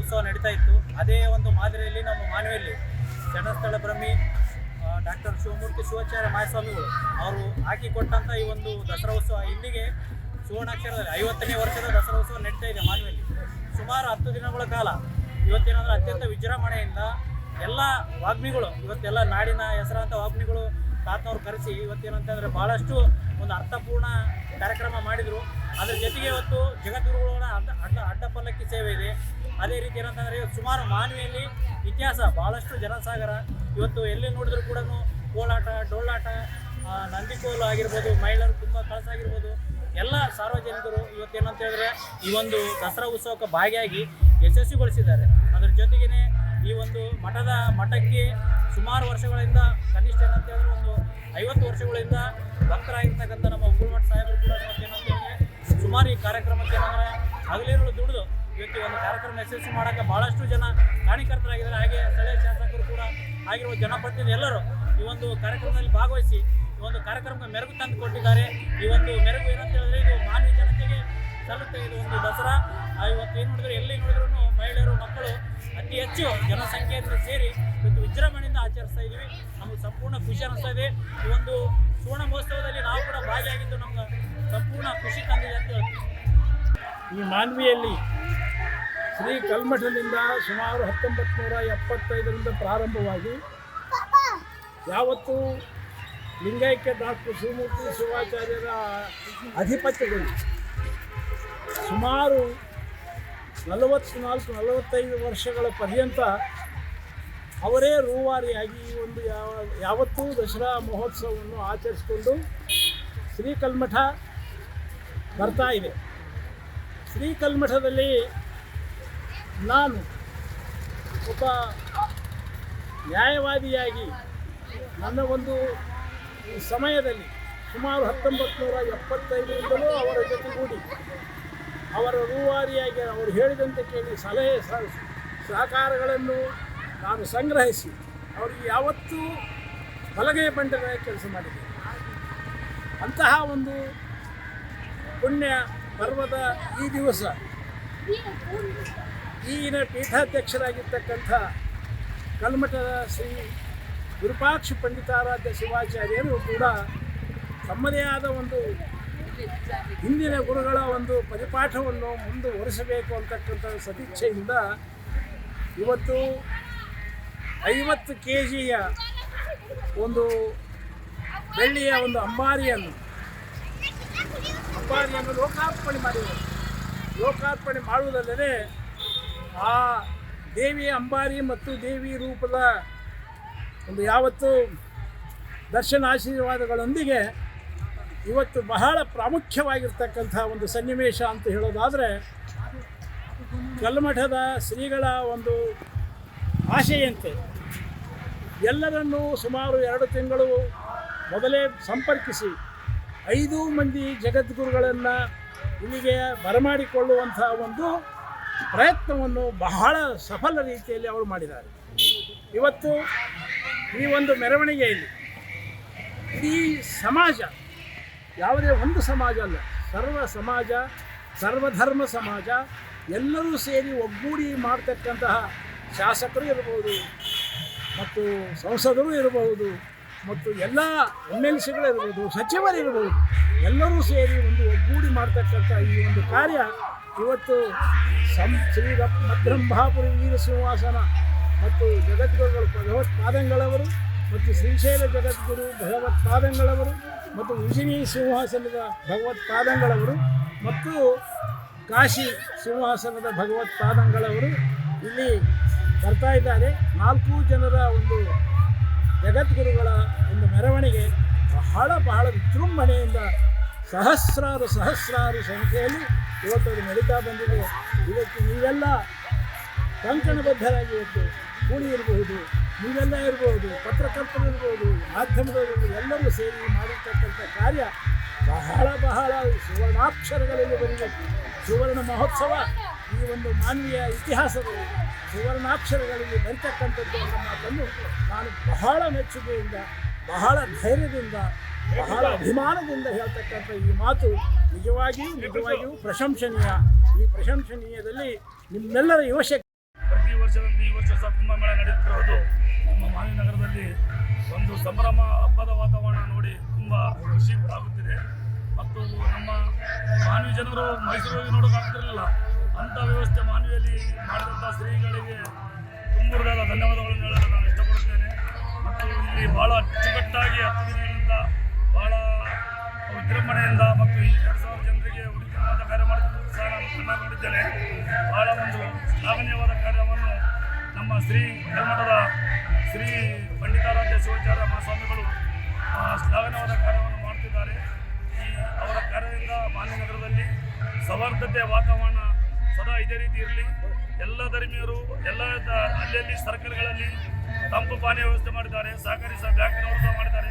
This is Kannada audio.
ಉತ್ಸವ ನಡೀತಾ ಇತ್ತು. ಅದೇ ಒಂದು ಮಾದರಿಯಲ್ಲಿ ನಮ್ಮ ಮಾನವಿಯಲ್ಲಿ ಜನಸ್ಥಳ ಬ್ರಹ್ಮಿ ಡಾಕ್ಟರ್ ಶಿವಮೂರ್ತಿ ಶಿವಾಚಾರ್ಯ ಮಾಯಸ್ವಾಮಿಗಳು ಅವರು ಹಾಕಿಕೊಟ್ಟಂಥ ಈ ಒಂದು ದಸರಾ ಉತ್ಸವ ಇಲ್ಲಿಗೆ ಸುವರ್ಣಾಕ್ಷರದಲ್ಲಿ ಐವತ್ತನೇ ವರ್ಷದ ದಸರಾ ಉತ್ಸವ ನಡೀತಾ ಇದೆ ಮಾನವಿಯಲ್ಲಿ. ಸುಮಾರು ಹತ್ತು ದಿನಗಳ ಕಾಲ ಇವತ್ತೇನಂದ್ರೆ ಅತ್ಯಂತ ವಿಜೃಂಭಣೆಯಿಂದ ಎಲ್ಲ ವಾಗ್ಮಿಗಳು, ಇವತ್ತೆಲ್ಲ ನಾಡಿನ ಹೆಸರಾಂತ ವಾಗ್ಮಿಗಳು ತಾತನವ್ರು ಕರೆಸಿ ಇವತ್ತೇನಂತಂದ್ರೆ ಭಾಳಷ್ಟು ಒಂದು ಅರ್ಥಪೂರ್ಣ ಕಾರ್ಯಕ್ರಮ ಮಾಡಿದರು. ಅದ್ರ ಜೊತೆಗೆ ಇವತ್ತು ಜಗದ್ಗುರುಗಳ ಅಡ್ಡ ಅಡ್ಡ ಅಡ್ಡ ಪಲ್ಲಕ್ಕಿ ಸೇವೆ ಇದೆ. ಅದೇ ರೀತಿ ಏನಂತಂದರೆ ಸುಮಾರು ಮಾನವಿಯಲ್ಲಿ ಇತಿಹಾಸ ಭಾಳಷ್ಟು ಜನಸಾಗರ. ಇವತ್ತು ಎಲ್ಲಿ ನೋಡಿದ್ರು ಕೂಡ ಕೋಲಾಟ, ಡೊಳ್ಳಾಟ ನಂದಿಕೋಲು ಆಗಿರ್ಬೋದು, ಮಹಿಳೆಯರು ತುಂಬ ಕಳಸಾಗಿರ್ಬೋದು ಎಲ್ಲ ಸಾರ್ವಜನಿಕರು ಇವತ್ತು ಏನಂತ ಹೇಳಿದ್ರೆ ಈ ಒಂದು ದಸರಾ ಉತ್ಸವಕ್ಕೆ ಭಾಗಿಯಾಗಿ ಯಶಸ್ವಿಗೊಳಿಸಿದ್ದಾರೆ. ಅದರ ಜೊತೆಗೇನೆ ಈ ಒಂದು ಮಠದ ಮಠಕ್ಕೆ ಸುಮಾರು ವರ್ಷಗಳಿಂದ ಕನಿಷ್ಠ ಏನಂತ ಹೇಳಿದ್ರೆ ಒಂದು ಐವತ್ತು ವರ್ಷಗಳಿಂದ ಭಕ್ತರಾಗಿರ್ತಕ್ಕಂಥ ನಮ್ಮ ಉಗುಳ್ಮಠ ಸಾಹೇಬರು ಕೂಡ ಏನಂತ ಹೇಳಿದ್ರೆ ಸುಮಾರು ಈ ಕಾರ್ಯಕ್ರಮಕ್ಕೆ ಏನಂದ್ರೆ ಹಗಲಿರುಳು ದುಡಿದು ಇವತ್ತು ಒಂದು ಕಾರ್ಯಕ್ರಮ ಯಶಸ್ವಿ ಮಾಡೋಕ್ಕೆ ಭಾಳಷ್ಟು ಜನ ಕಾರಣೀಕರ್ತರಾಗಿದ್ದಾರೆ ಹಾಗೆ ಸ್ಥಳೀಯ ಶಾಸಕರು ಕೂಡ ಆಗಿರುವ ಜನಪ್ರತಿನಿಧಿ ಎಲ್ಲರೂ ಈ ಒಂದು ಕಾರ್ಯಕ್ರಮದಲ್ಲಿ ಭಾಗವಹಿಸಿ ಈ ಒಂದು ಕಾರ್ಯಕ್ರಮಕ್ಕೆ ಮೆರುಗು ತಂದು ಕೊಟ್ಟಿದ್ದಾರೆ ಈ ಒಂದು ಮೆರುಗು ಏನಂತ ಹೇಳಿದ್ರೆ ಇದು ಮಾನವ ಜನತೆಗೆ ಸಲ್ಲುತ್ತೆ. ಇದು ಒಂದು ದಸರಾ. ಇವತ್ತು ಏನು ನೋಡಿದ್ರೆ, ಎಲ್ಲಿ ನೋಡಿದ್ರು ಮಹಿಳೆಯರು, ಮಕ್ಕಳು ಅತಿ ಹೆಚ್ಚು ಜನಸಂಖ್ಯೆಯನ್ನು ಸೇರಿ ಇವತ್ತು ವಿಜೃಂಭಣೆಯಿಂದ ಆಚರಿಸ್ತಾ ಇದ್ದೀವಿ ನಮಗೆ ಸಂಪೂರ್ಣ ಖುಷಿ ಅನಿಸ್ತಾ ಇದೆ. ಈ ಒಂದು ಸುವರ್ಣ ಮಹೋತ್ಸವದಲ್ಲಿ ನಾವು ಕೂಡ ಭಾಗಿಯಾಗಿದ್ದು ನಮ್ಗೆ ಸಂಪೂರ್ಣ ಖುಷಿ ತಂದಿದೆ ಅಂತ ಹೇಳ್ತೀವಿ ಈ ಮಾನ್ವಿಯಲ್ಲಿ ಶ್ರೀ ಕಲ್ಮಠದಿಂದ ಸುಮಾರು ಹತ್ತೊಂಬತ್ತು ನೂರ ಎಪ್ಪತ್ತೈದರಿಂದ ಪ್ರಾರಂಭವಾಗಿ ಯಾವತ್ತು ಲಿಂಗೈಕ್ಯ ಡಾಕ್ಟರ್ ಶಿವಮೂರ್ತಿ ಶಿವಾಚಾರ್ಯರ ಅಧಿಪತ್ಯದಲ್ಲಿ ಸುಮಾರು ನಲವತ್ತ್ನಾಲ್ಕು ನಲವತ್ತೈದು ವರ್ಷಗಳ ಪರ್ಯಂತ ಅವರೇ ರೂವಾರಿಯಾಗಿ ಈ ಒಂದು ಯಾವ ಯಾವತ್ತೂ ದಸರಾ ಮಹೋತ್ಸವವನ್ನು ಆಚರಿಸಿಕೊಂಡು ಶ್ರೀಕಲ್ಮಠ ಬರ್ತಾ ಇದೆ. ಶ್ರೀಕಲ್ಮಠದಲ್ಲಿ ನಾನು ಒಬ್ಬ ನ್ಯಾಯವಾದಿಯಾಗಿ ನನ್ನ ಒಂದು ಸಮಯದಲ್ಲಿ ಸುಮಾರು ಹತ್ತೊಂಬತ್ತು ನೂರ ಎಪ್ಪತ್ತೈದರಿಂದಲೂ ಅವರ ಜೊತೆಗೂಡಿ ಅವರ ರೂವಾರಿಯಾಗಿ ಅವರು ಹೇಳಿದಂತೆ ಕೇಳಿ ಸಲಹೆ ಸಹಕಾರಗಳನ್ನು ನಾನು ಸಂಗ್ರಹಿಸಿ ಅವರಿಗೆ ಯಾವತ್ತೂ ಬಲಗೈ ಬಂಡಗಳ ಕೆಲಸ ಮಾಡಿದೆ. ಅಂತಹ ಒಂದು ಪುಣ್ಯ ಪರ್ವದ ಈ ದಿವಸ ಈಗಿನ ಪೀಠಾಧ್ಯಕ್ಷರಾಗಿರ್ತಕ್ಕಂಥ ಕಲ್ಮಠದ ಶ್ರೀ ವಿರೂಪಾಕ್ಷ ಪಂಡಿತಾರಾಧ್ಯ ಶಿವಾಚಾರ್ಯರು ಕೂಡ ತಮ್ಮದೇ ಆದ ಒಂದು ಹಿಂದಿನ ಗುರುಗಳ ಒಂದು ಪರಿಪಾಠವನ್ನು ಮುಂದುವರಿಸಬೇಕು ಅಂತಕ್ಕಂಥ ಸದಿಚ್ಛೆಯಿಂದ ಇವತ್ತು ಐವತ್ತು ಕೆ ಜಿಯ ಒಂದು ಬೆಳ್ಳಿಯ ಒಂದು ಅಂಬಾರಿಯನ್ನು ಅಂಬಾರಿಯನ್ನು ಲೋಕಾರ್ಪಣೆ ಮಾಡಿದರು. ಲೋಕಾರ್ಪಣೆ ಮಾಡುವುದಲ್ಲದೆ ಆ ದೇವಿ ಅಂಬಾರಿ ಮತ್ತು ದೇವಿ ರೂಪದ ಒಂದು ಯಾವತ್ತು ದರ್ಶನ ಆಶೀರ್ವಾದಗಳೊಂದಿಗೆ ಇವತ್ತು ಬಹಳ ಪ್ರಾಮುಖ್ಯವಾಗಿರ್ತಕ್ಕಂಥ ಒಂದು ಸನ್ನಿವೇಶ ಅಂತ ಹೇಳೋದಾದರೆ ಕಲ್ಮಠದ ಶ್ರೀಗಳ ಒಂದು ಆಶೆಯಂತೆ ಎಲ್ಲರನ್ನೂ ಸುಮಾರು ಎರಡು ತಿಂಗಳು ಮೊದಲೇ ಸಂಪರ್ಕಿಸಿ ಐದು ಮಂದಿ ಜಗದ್ಗುರುಗಳನ್ನು ಇಲ್ಲಿಗೆ ಬರಮಾಡಿಕೊಳ್ಳುವಂಥ ಒಂದು ಪ್ರಯತ್ನವನ್ನು ಬಹಳ ಸಫಲ ರೀತಿಯಲ್ಲಿ ಅವರು ಮಾಡಿದ್ದಾರೆ. ಇವತ್ತು ಈ ಒಂದು ಮೆರವಣಿಗೆಯಲ್ಲಿ ಇಡೀ ಸಮಾಜ, ಯಾವುದೇ ಒಂದು ಸಮಾಜ ಅಲ್ಲ, ಸರ್ವ ಸಮಾಜ, ಸರ್ವಧರ್ಮ ಸಮಾಜ, ಎಲ್ಲರೂ ಸೇರಿ ಒಗ್ಗೂಡಿ ಮಾಡ್ತಕ್ಕಂತಹ ಶಾಸಕರು ಇರಬಹುದು ಮತ್ತು ಸಂಸದರು ಇರಬಹುದು ಮತ್ತು ಎಲ್ಲ ಎಂ ಎಲ್ ಸಚಿವರು ಇರ್ಬೋದು, ಎಲ್ಲರೂ ಸೇರಿ ಒಂದು ಒಗ್ಗೂಡಿ ಮಾಡ್ತಕ್ಕಂಥ ಈ ಒಂದು ಕಾರ್ಯ ಇವತ್ತು ಸಂ ಶ್ರೀ ರಪ್ ಮಧ್ರಂಭಾಪುರಿ ವೀರ ಸಿಂಹಾಸನ ಮತ್ತು ಜಗದ್ಗುರುಗಳು ಭಗವತ್ಪಾದಂಗಳವರು ಮತ್ತು ಶ್ರೀಶೈಲ ಜಗದ್ಗುರು ಭಗವತ್ಪಾದಂಗಳವರು ಮತ್ತು ಉಜಿನಿ ಸಿಂಹಾಸನದ ಭಗವತ್ಪಾದಂಗಳವರು ಮತ್ತು ಕಾಶಿ ಸಿಂಹಾಸನದ ಭಗವತ್ಪಾದಂಗಳವರು ಇಲ್ಲಿ ಬರ್ತಾ ಇದ್ದಾರೆ. ನಾಲ್ಕು ಜನರ ಒಂದು ಜಗದ್ಗುರುಗಳ ಒಂದು ಮೆರವಣಿಗೆ ಬಹಳ ಬಹಳ ವಿಜೃಂಭಣೆಯಿಂದ ಸಹಸ್ರಾರು ಸಹಸ್ರಾರು ಸಂಖ್ಯೆಯಲ್ಲಿ ಇವತ್ತು ಅದು ನಡೀತಾ ಬಂದಿದೆ. ಇವತ್ತು ನೀವೆಲ್ಲ ಕಂಕಣಬದ್ಧರಾಗಿ ಇವತ್ತು ಕೂಡಿ ಇರಬಹುದು ನೀವೆಲ್ಲ ಇರಬಹುದು ಪತ್ರಕರ್ತರು ಇರ್ಬೋದು, ಮಾಧ್ಯಮದವರು ಎಲ್ಲರೂ ಸೇರಿ ಮಾಡಿರ್ತಕ್ಕಂಥ ಕಾರ್ಯ ಬಹಳ ಬಹಳ ಸುವರ್ಣಾಕ್ಷರಗಳಲ್ಲಿ ಬರಬೇಕು ಸುವರ್ಣ ಮಹೋತ್ಸವ ಈ ಒಂದು ಮಾನವೀಯ ಇತಿಹಾಸದಲ್ಲಿ ಸುವರ್ಣಾಕ್ಷರಗಳಲ್ಲಿ ಬರ್ತಕ್ಕಂಥದ್ದು ಅನ್ನೋ ಮಾತನ್ನು ನಾನು ಬಹಳ ಮೆಚ್ಚುಗೆಯಿಂದ, ಬಹಳ ಧೈರ್ಯದಿಂದ ಬಹಳ ಅಭಿಮಾನದಿಂದ ಹೇಳ್ತಕ್ಕಂಥ ಈ ಮಾತು ನಿಜವಾಗಿಯೂ ನಿಜವಾಗಿಯೂ ಪ್ರಶಂಸನೀಯ. ಈ ಪ್ರಶಂಸನೀಯದಲ್ಲಿ ನಿಮ್ಮೆಲ್ಲರ ಯುವಶಕ್ತಿ ಪ್ರತಿ ವರ್ಷದಂತೆ ಈ ವರ್ಷ ಸಹ ಕುಂಭಮೇಳ ನಡೆಯುತ್ತಿರುವುದು ನಮ್ಮ ಮಾವಿನಗರದಲ್ಲಿ ಒಂದು ಸಂಭ್ರಮ ಹಬ್ಬದ ವಾತಾವರಣ ನೋಡಿ ತುಂಬ ಖುಷಿ ಆಗುತ್ತಿದೆ ಮತ್ತು ನಮ್ಮ ಮಾನವಿ ಜನರು ಮೈಸೂರಿಗೆ ನೋಡೋಕ್ಕಾಗ್ತಿರಲಿಲ್ಲ ಅಂಥ ವ್ಯವಸ್ಥೆ ಮಾನವಿಯಲ್ಲಿ ಮಾಡಿದಂಥ ಶ್ರೀಗಳಿಗೆ ತುಂಬುವುದಾದ ಧನ್ಯವಾದಗಳನ್ನು ಹೇಳಲು ನಾನು ಇಷ್ಟಪಡುತ್ತೇನೆ. ಮತ್ತು ಇಲ್ಲಿ ಭಾಳ ಅಚ್ಚುಕಟ್ಟಾಗಿ ಹತ್ತು ಭಾಳ ವಿಜೃಂಭಣೆಯಿಂದ ಮತ್ತು ಎರಡು ಸಾವಿರ ಜನರಿಗೆ ಉಡುಕಿರುವಂಥ ಕಾರ್ಯ ಮಾಡುತ್ತಿದ್ದು ಸಹ ನಾನು ನೋಡಿದ್ದೇನೆ. ಬಹಳ ಒಂದು ಶ್ಲಾಘನೀಯವಾದ ಕಾರ್ಯವನ್ನು ನಮ್ಮ ಶ್ರೀ ಕರ್ಮಠದ ಶ್ರೀ ಪಂಡಿತಾರಾಧ್ಯ ಶಿವಾಚಾರ್ಯ ಮಹಾಸ್ವಾಮಿಗಳು ಶ್ಲಾಘನೀಯವಾದ ಕಾರ್ಯವನ್ನು ಮಾಡ್ತಿದ್ದಾರೆ ಈ ಅವರ ಕಾರ್ಯದಿಂದ ಮಾನ್ಯನಗರದಲ್ಲಿ ಸೌಹಾರ್ದತೆ ವಾತಾವರಣ ಸದಾ ಇದೇ ರೀತಿ ಇರಲಿ. ಎಲ್ಲ ಧರ್ಮೀಯರು, ಎಲ್ಲ ಅಲ್ಲಲ್ಲಿ, ಸರ್ಕಲ್ಗಳಲ್ಲಿ ತಂಪು ಪಾನೀಯ ವ್ಯವಸ್ಥೆ ಮಾಡಿದ್ದಾರೆ. ಸಹಕಾರಿ ಸಹ ಬ್ಯಾಂಕಿನವರು ಸಹ ಮಾಡಿದ್ದಾರೆ.